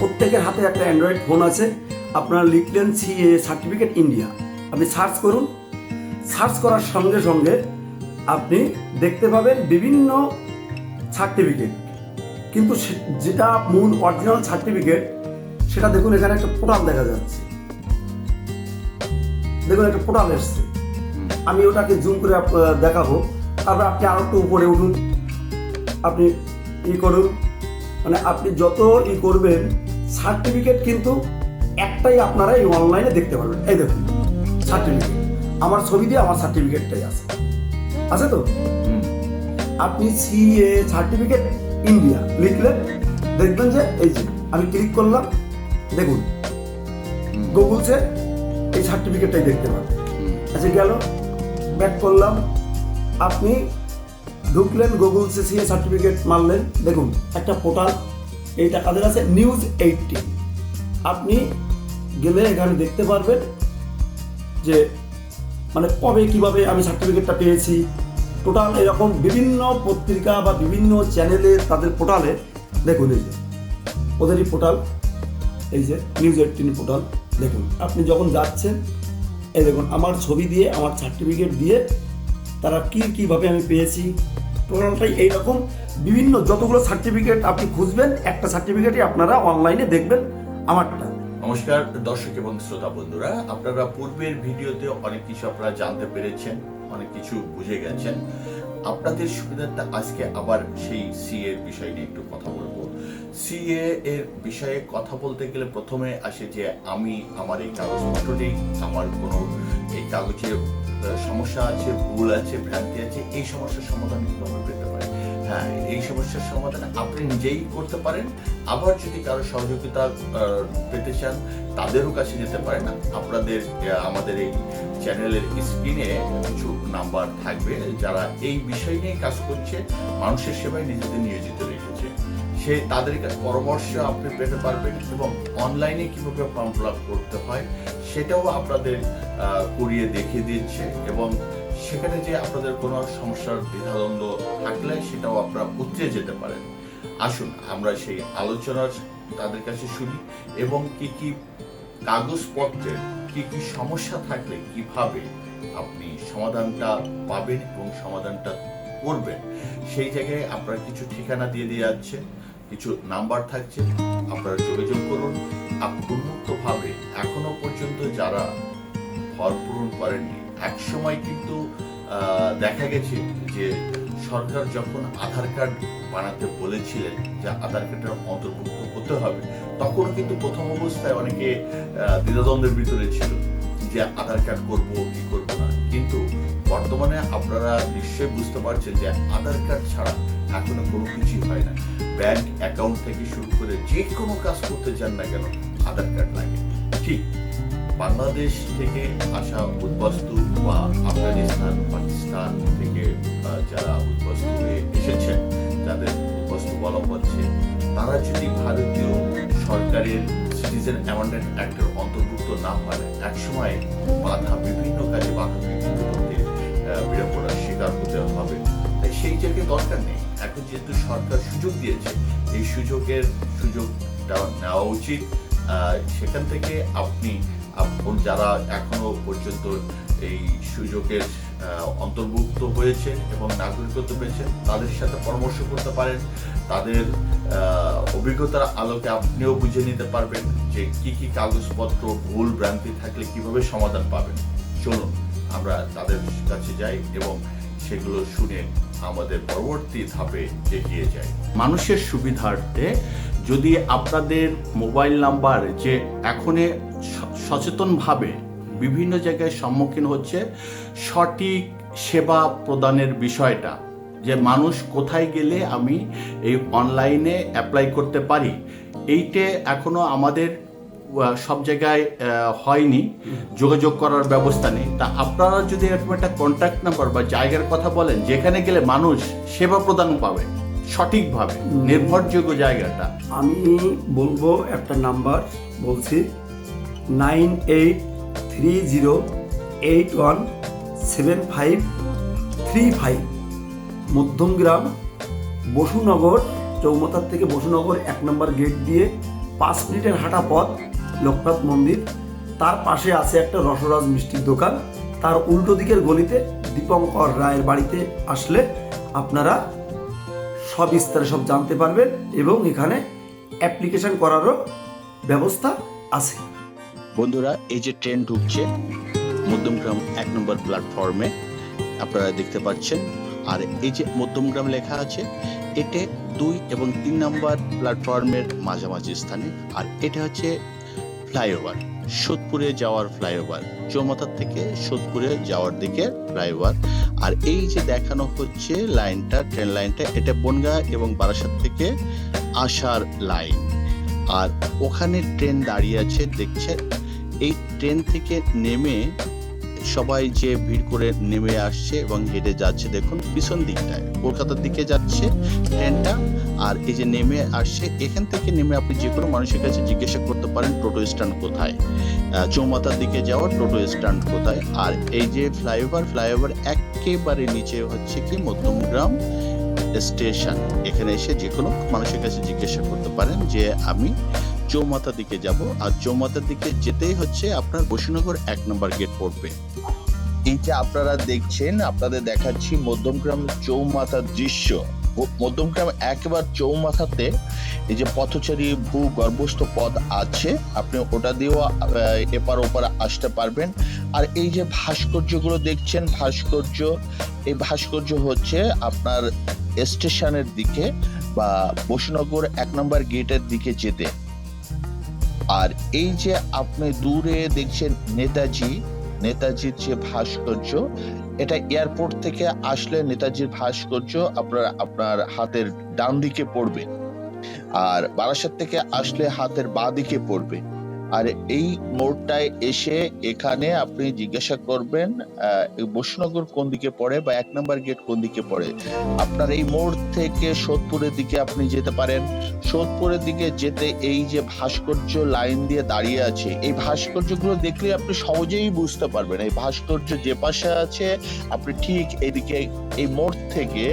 প্রত্যেকের হাতে একটা অ্যান্ড্রয়েড ফোন আছে। আপনারা লিখলেন সিএ সার্টিফিকেট ইন্ডিয়া আপনি সার্চ করুন। সার্চ করার সঙ্গে সঙ্গে আপনি দেখতে পাবেন বিভিন্ন সার্টিফিকেট কিন্তু যেটা মূল অরিজিনাল সার্টিফিকেট সেটা দেখুন এখানে একটা পোর্টাল দেখা যাচ্ছে। দেখুন একটা পোর্টাল এসছে। আমি ওটাকে জুম করে দেখাবো। তারপর আপনি আরও একটু উপরে উঠুন। আপনি ই করুন। মানে আপনি যত ই করবেন সার্টিফিকেট কিন্তু একটাই আপনারা এই অনলাইনে দেখতে পারবেন। এই দেখুন সার্টিফিকেট। আমার ছবি দিয়ে আমার সার্টিফিকেটটাই আছে। আছে তো? আপনি সিএ সার্টিফিকেট ইন্ডিয়া লিখলেন দেখবেন যে এই যে আমি ক্লিক করলাম দেখুন গুগলসে এই সার্টিফিকেটটাই দেখতে পাবেন আচ্ছা গেল ব্যাক করলাম আপনি ঢুকলেন গুগল সিএ সার্টিফিকেট মারলেন দেখুন একটা পোর্টাল এইটা কাদের আছে? নিউজ এইটটি আপনি গেলে এখানে দেখতে পারবেন যে মানে কবে কীভাবে আমি সার্টিফিকেটটা পেয়েছি। টোটাল এরকম বিভিন্ন পত্রিকা বা বিভিন্ন চ্যানেলে তাদের পোর্টালে দেখুন এই যে, ওদেরই পোর্টাল এই যে নিউজ এইটিন পোর্টাল দেখুন। আপনি যখন যাচ্ছেন, এই দেখুন, আমার ছবি দিয়ে, আমার সার্টিফিকেট দিয়ে তারা কি কীভাবে আমি পেয়েছি টোটালটাই এইরকম। বিভিন্ন যতগুলো সার্টিফিকেট আপনি খুঁজবেন, একটা সার্টিফিকেটই আপনারা অনলাইনে দেখবেন আমারটা। নমস্কার, দর্শক এবং শ্রোতা বন্ধুরা, আপনারা পূর্বের ভিডিওতে অনেক কিছু আপনারা জানতে পেরেছেন, অনেক কিছু বুঝে গেছেন। আপনাদের সুবিধার্থে আজকে আবার সেই সি এর বিষয় নিয়ে একটু কথা বলব। সিএ এর বিষয়ে কথা বলতে গেলে প্রথমে আসে যে আমি, আমার এই কাগজপত্র কাগজপত্রটি, আমার কোনো এই কাগজে সমস্যা আছে, ভুল আছে, ভ্রান্তি আছে, এই সমস্যার সমাধান কীভাবে পেতে পারি। হ্যাঁ এই সমস্যার সমাধান আপনি নিজেই করতে পারেন। আবার যদি কারও সহযোগিতা পেতে চান, তাদেরও কাছে যেতে পারেন। আপনাদের আমাদের এই চ্যানেলের স্ক্রিনে কিছু নাম্বার থাকবে, যারা এই বিষয় নিয়ে কাজ করছে। মানুষের সেবায় নিজেদের নিয়োজিত সে তাদের পরামর্শ আপনি পেতে পারবেন এবং অনলাইনে কীভাবে ফর্ম ফিল করতে হয় সেটাও আপনাদের করিয়ে দেখিয়ে দিচ্ছে এবং সেখানে যে আপনাদের কোনো সমস্যার দ্বিধাদ্বন্দ্ব থাকলে সেটাও আপনারা উতরে যেতে পারেন। আসুন, আমরা সেই আলোচনার তাদের কাছে শুনি এবং কি কি কাগজপত্রের কি কি সমস্যা থাকলে কীভাবে আপনি সমাধানটা পাবেন এবং সমাধানটা করবেন, সেই জায়গায় আপনারা কিছু ঠিকানা দিয়ে দিয়ে যাচ্ছে কিছু নাম্বার থাকছে, আপনারা যোগাযোগ করুন। উন্মুক্তভাবে এখনও পর্যন্ত যারা ফর্ম পূরণ করেননি এক সময় কিন্তু দেখা গেছে যে সরকার যখন আধার কার্ড বানাতে বলেছিলেন যে আধার কার্ডের অন্তর্ভুক্ত হতে হবে, তখন কিন্তু প্রথম অবস্থায় অনেকে দ্বিধাদ্বন্দ্বের ভিতরে ছিল যে আধার কার্ড করব, কি করব না। কিন্তু বর্তমানে আপনারা নিশ্চয়ই বুঝতে পারছেন যে আধার কার্ড ছাড়া এখনও কোনো কিছুই হয় না। ব্যাংক অ্যাকাউন্ট থেকে শুরু করে যে কোনো কাজ করতে চান না কেন, আধার কার্ড লাগে। ঠিক বাংলাদেশ থেকে আসা উদ্বাস্তু বা আফগানিস্তান, পাকিস্তান থেকে যারা উদ্বাস্তু হয়ে এসেছেন, যাদের উদ্বাস্তু বলা হচ্ছে, তারা যদি ভারতীয় সরকারের সিটিজেন অ্যামেন্ডমেন্ট অ্যাক্টের অন্তর্ভুক্ত না হয়, একসময় বাধা বিভিন্ন কাজে বাধা বিঘ্নতে বিড়ম্বনার শিকার হতে হবে। তাই সেই জায়গায় দরকার নেই। এখন যেহেতু সরকার সুযোগ দিয়েছে, এই সুযোগের সুযোগটা নেওয়া উচিত। সেখান থেকে আপনি যারা এখনও পর্যন্ত এই সুযোগের অন্তর্ভুক্ত হয়েছে এবং নাগরিকত্ব পেয়েছেন, তাদের সাথে পরামর্শ করতে পারেন। তাদের অভিজ্ঞতার আলোকে আপনিও বুঝে নিতে পারবেন যে কি কি কাগজপত্র, ভুল ভ্রান্তি থাকলে কীভাবে সমাধান পাবেন। চলুন, আমরা তাদের কাছে যাই এবং সেগুলো শুনে আমাদের পরবর্তী ধাপে এগিয়ে যায় মানুষের সুবিধার্থে যদি আপনাদের মোবাইল নাম্বার যে এখনে সচেতনভাবে বিভিন্ন জায়গায় সম্মুখীন হচ্ছে, সঠিক সেবা প্রদানের বিষয়টা, যে মানুষ কোথায় গেলে আমি এই অনলাইনে অ্যাপ্লাই করতে পারি, এইটে এখনও আমাদের সব জায়গায় হয়নি। যোগাযোগ করার ব্যবস্থা নেই। তা আপনারা যদি এরকম একটা কন্ট্যাক্ট নাম্বার বা জায়গার কথা বলেন যেখানে গেলে মানুষ সেবা প্রদান পাবে সঠিকভাবে নির্ভরযোগ্য জায়গাটা। আমি বলব একটা নাম্বার বলছি nine eight three zero eight one seven five three five Madhyamgram Basunagar চৌমাথার থেকে বসুনগর এক নম্বর গেট দিয়ে পাঁচ মিনিটের হাঁটা পথ। লোকনাথ মন্দির। তার পাশে আছে একটা রসরাজ মিষ্টির দোকান। তার উল্টো দিকের গলিতে দীপঙ্কর রায়ের বাড়িতে আসলে আপনারা সব বিস্তারে সব জানতে পারবেন এবং এখানে অ্যাপ্লিকেশন করারও ব্যবস্থা আছে। বন্ধুরা, এই যে ট্রেন ঢুকছে, মধ্যমগ্রাম এক নম্বর প্ল্যাটফর্মে আপনারা দেখতে পাচ্ছেন। আর এই যে মধ্যমগ্রাম লেখা আছে, এটা দুই এবং তিন নম্বর প্ল্যাটফর্মের মাঝামাঝি স্থানে। আর এটা হচ্ছে ফ্লাইওভার, সোদপুরে যাওয়ার ফ্লাইওভার চৌমাথার থেকে সোদপুরে যাওয়ার দিকে ফ্লাইওভার। আর এই যে দেখানো হচ্ছে লাইনটা, ট্রেন লাইনটা, এটা বনগা এবং বারাসাত থেকে আসার লাইন। আর ওখানে ট্রেন দাঁড়িয়ে আছে দেখছে এই ট্রেন থেকে নেমে সবাই যে ভিড় করে নেমে আসছে এবং হেঁটে যাচ্ছে দেখুন পিছন দিকটায় কলকাতার দিকে যাচ্ছে ট্রেনটা আর এই যে নেমে আসছে এখান থেকে নেমে আপনি যে কোনো মানুষের কাছে জিজ্ঞাসা করতে পারেন টোটো স্ট্যান্ড কোথায়? আহ, চৌমাথার দিকে যাওয়ার টোটো স্ট্যান্ড কোথায়? আর এই যে ফ্লাইওভার ফ্লাইওভার একেবারে নিচে হচ্ছে কি মধ্যমগ্রাম স্টেশন। এখানে এসে যে কোনো মানুষের কাছে জিজ্ঞাসা করতে পারেন যে আমি চৌমাথা দিকে যাব, আর চৌমাথার দিকে যেতেই হচ্ছে আপনার বসুনগর এক নম্বর গেট পড়বে। এই যে আপনারা দেখছেন, আপনাদের দেখাচ্ছি মধ্যমগ্রাম চৌমাথার দৃশ্য। মধ্যমগ্রাম একেবারে চৌমাথাতে এই যে পথচারী ভূ গর্ভস্থ পথ আছে, আপনি ওটা দিয়েও এপার ওপার আসতে পারবেন। আর এই যে ভাস্কর্যগুলো দেখছেন, ভাস্কর্য, এই ভাস্কর্য হচ্ছে আপনার স্টেশনের দিকে বা বসুনগর এক নম্বর গেটের দিকে যেতে। আর এই যে আপনি দূরে দেখছেন নেতাজি, নেতাজির যে ভাস্কর্য, এটা এয়ারপোর্ট থেকে আসলে নেতাজির ভাস্কর্য আপনার আপনার হাতের ডান দিকে পড়বে। আর বারাসাত থেকে আসলে হাতের বাঁ দিকে পড়বে। আর এই মোড়টায় এসে এখানে আপনি জিজ্ঞাসা করবেন এই কোন দিকে পড়ে বা এক নম্বর গেট কোন দিকে পড়ে। আপনার এই মোড় থেকে সোদপুরের দিকে আপনি যেতে পারেন। সোদপুরের দিকে যেতে এই যে ভাস্কর্য লাইন দিয়ে দাঁড়িয়ে আছে, এই ভাস্কর্যগুলো দেখলে আপনি সহজেই বুঝতে পারবেন। এই ভাস্কর্য যে পাশে আছে, আপনি ঠিক এদিকে এই মোড় থেকে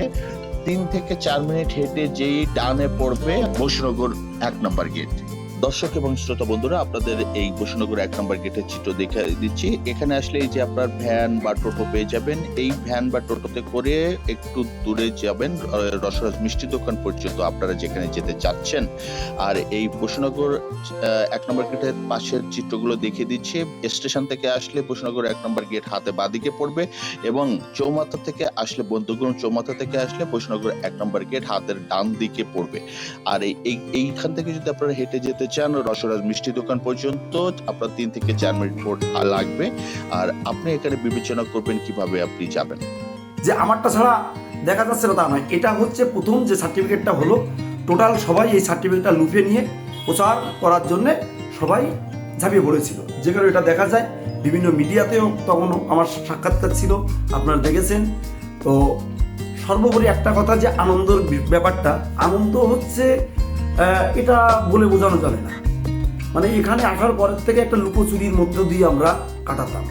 তিন থেকে চার মিনিট হেঁটে যেই ডানে পড়বে বসুনগর এক নম্বর গেট। দর্শক এবং শ্রোতা বন্ধুরা, আপনাদের এই বসুনগর এক নম্বর গেটের চিত্র দেখে দিচ্ছি। এখানে আসলে এই যে আপনার ভ্যান বা টোটো পেয়ে যাবেন, এই ভ্যান বা টোটোতে করে একটু দূরে যাবেন রসরাজ মিষ্টি দোকান পর্যন্ত আপনারা যেখানে যেতে চাচ্ছেন। আর এই বসুনগর এক নম্বর গেটের পাশের চিত্রগুলো দেখিয়ে দিচ্ছি। স্টেশন থেকে আসলে বসুনগর এক নম্বর গেট হাতে বাদিকে পড়বে এবং চৌমাথা থেকে আসলে, বন্ধুগুণ চৌমাথা থেকে আসলে বসুনগর এক নম্বর গেট হাতের ডান দিকে পড়বে। আর এই- এইখান থেকে যদি আপনারা হেঁটে যেতে চান, রসরাজ মিষ্টি দোকান পর্যন্ত আপনার তিন থেকে চার মিনিট ভোট লাগবে। আর আপনি এখানে বিবেচনা করবেন কীভাবে আপনি যাবেন। যে আমারটা ছাড়া দেখা যাচ্ছে না তা নয়। এটা হচ্ছে প্রথম যে সার্টিফিকেটটা হলো টোটাল সবাই এই সার্টিফিকেটটা লুফে নিয়ে প্রচার করার জন্যে সবাই ঝাঁপিয়ে পড়েছিল। যে কারণে এটা দেখা যায়, বিভিন্ন মিডিয়াতেও তখন আমার সাক্ষাৎকার ছিল, আপনারা দেখেছেন। তো সর্বোপরি একটা কথা যে আনন্দের ব্যাপারটা, আনন্দ হচ্ছে এটা বলে বোঝানো যাবে না। মানে এখানে আসার পরের থেকে একটা লুকোচুরির মধ্য দিয়ে আমরা কাটাতাম।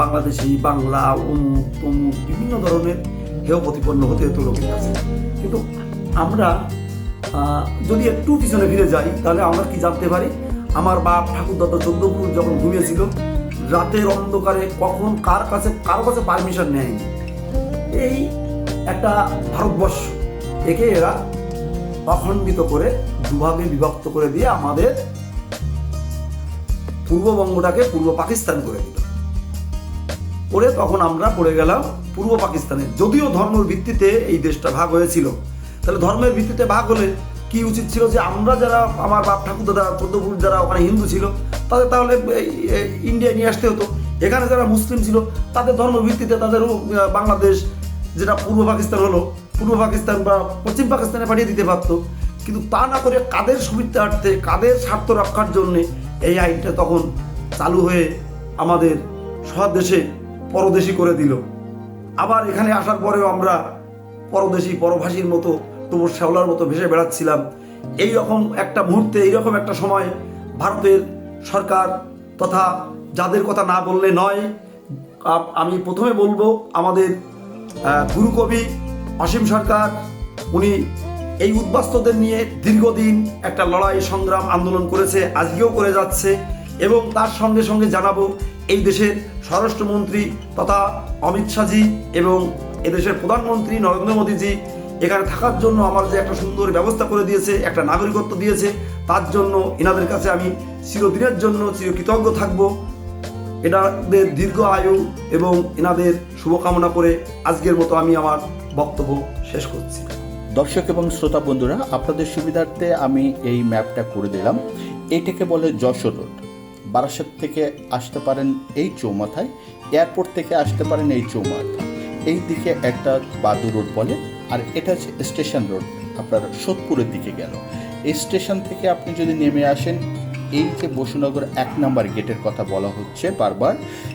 বাংলাদেশি, বাংলা, অমুক, তমুক, বিভিন্ন ধরনের হেয় প্রতিপন্ন হতে হতো লোকের কাছে। কিন্তু আমরা যদি একটু পিছনে ফিরে যাই, তাহলে আমরা কি জানতে পারি? আমার বাপ ঠাকুর দাদা চন্দ্রপুর যখন ঘুমিয়েছিল, রাতের অন্ধকারে কখন কার কাছে, কারও কাছে পারমিশন নেয়নি। এই একটা ভারতবর্ষ। একে এরা অখণ্ডিত করে দুভাগে বিভক্ত করে দিয়ে আমাদের পূর্ববঙ্গটাকে পূর্ব পাকিস্তান করে দিল। করে তখন আমরা পড়ে গেলাম পূর্ব পাকিস্তানে। যদিও ধর্মের ভিত্তিতে এই দেশটা ভাগ হয়েছিল। তাহলে ধর্মের ভিত্তিতে ভাগ হলে কি উচিত ছিল যে আমরা যারা আমার বাপ ঠাকুর দাদা চোদ্দপুর যারা ওখানে হিন্দু ছিল, তাদের তাহলে ইন্ডিয়ায় নিয়ে আসতে হতো। এখানে যারা মুসলিম ছিল, তাদের ধর্ম ভিত্তিতে তাদেরও বাংলাদেশ যেটা পূর্ব পাকিস্তান হলো পূর্ব পাকিস্তান বা পশ্চিম পাকিস্তানে পাঠিয়ে দিতে পারতো। কিন্তু তা না করে কাদের সুবিধার্থে, কাদের স্বার্থ রক্ষার জন্যে এই আইনটা তখন চালু হয়ে আমাদের স্বদেশে পরদেশি করে দিল। আবার এখানে আসার পরেও আমরা পরদেশি, পরভাষীর মতো তবু শ্যাওলার মতো ভেসে বেড়াচ্ছিলাম। এই রকম একটা মুহূর্তে এইরকম একটা সময় ভারতের সরকার তথা যাদের কথা না বললে নয় আমি প্রথমে বলব, আমাদের গুরুকবি অসীম সরকার, উনি এই উদ্বাস্তুদের নিয়ে দীর্ঘদিন একটা লড়াই, সংগ্রাম, আন্দোলন করেছে, আজকেও করে যাচ্ছে এবং তার সঙ্গে সঙ্গে জানাব এই দেশের স্বরাষ্ট্রমন্ত্রী তথা অমিত শাহজি এবং এদেশের প্রধানমন্ত্রী নরেন্দ্র মোদীজি এখানে থাকার জন্য আমার যে একটা সুন্দর ব্যবস্থা করে দিয়েছে, একটা নাগরিকত্ব দিয়েছে, তার জন্য এনাদের কাছে আমি চিরদিনের জন্য চিরকৃতজ্ঞ থাকব। এনাদের দীর্ঘ আয়ু এবং এনাদের শুভকামনা করে আজকের মতো আমি আমার বক্তব্য শেষ করছি। দর্শক এবং শ্রোতা বন্ধুরা, আপনাদের সুবিধার্থে আমি এই ম্যাপটা করে দিলাম। এইটাকে বলে যশোর রোড। বারাসাত থেকে আসতে পারেন এই চৌমাথায়, এয়ারপোর্ট থেকে আসতে পারেন এই চৌমাথা। এই দিকে একটা বাদু রোড বলে, আর এটা হচ্ছে স্টেশন রোড। আপনার সোদপুরের দিকে গেল। এই স্টেশন থেকে আপনি যদি নেমে আসেন, এই যে বসুনগর এক নাম্বার গেটের কথা বলা হচ্ছে বারবার,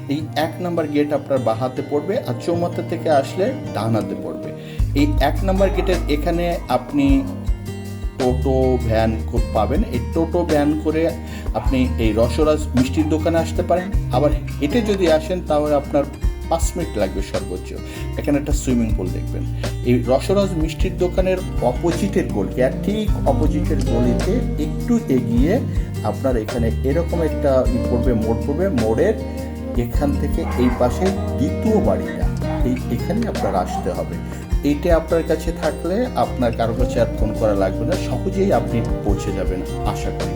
এই এক নাম্বার গেট আপনার বাহাতে পড়বে, আর চৌমাথা থেকে আসলে ডানাতে পড়বে। এই এক নম্বর গেটের এখানে আপনি টোটো ভ্যান পাবেন। এই টোটো ভ্যান করে আপনি এই রসরাজ মিষ্টির দোকানে আসতে পারেন। আবার হেঁটে যদি আসেন, তাহলে আপনার পাঁচ মিনিট লাগবে সর্বোচ্চ। এখানে একটা সুইমিং পুল দেখবেন। এই রসরাজ মিষ্টির দোকানের অপোজিটের গলিতে আর ঠিক অপোজিটের গলিতে একটু এগিয়ে আপনার এখানে এরকম একটা পড়বে, মোড় পড়বে। মোড়ের এখান থেকে এই পাশে দ্বিতীয় বাড়িটা। এই এখানে আপনার আসতে হবে। এইটা আপনার কাছে থাকলে আপনার কারও কাছে আর ফোন করা লাগবে না। সহজেই আপনি পৌঁছে যাবেন, আশা করি।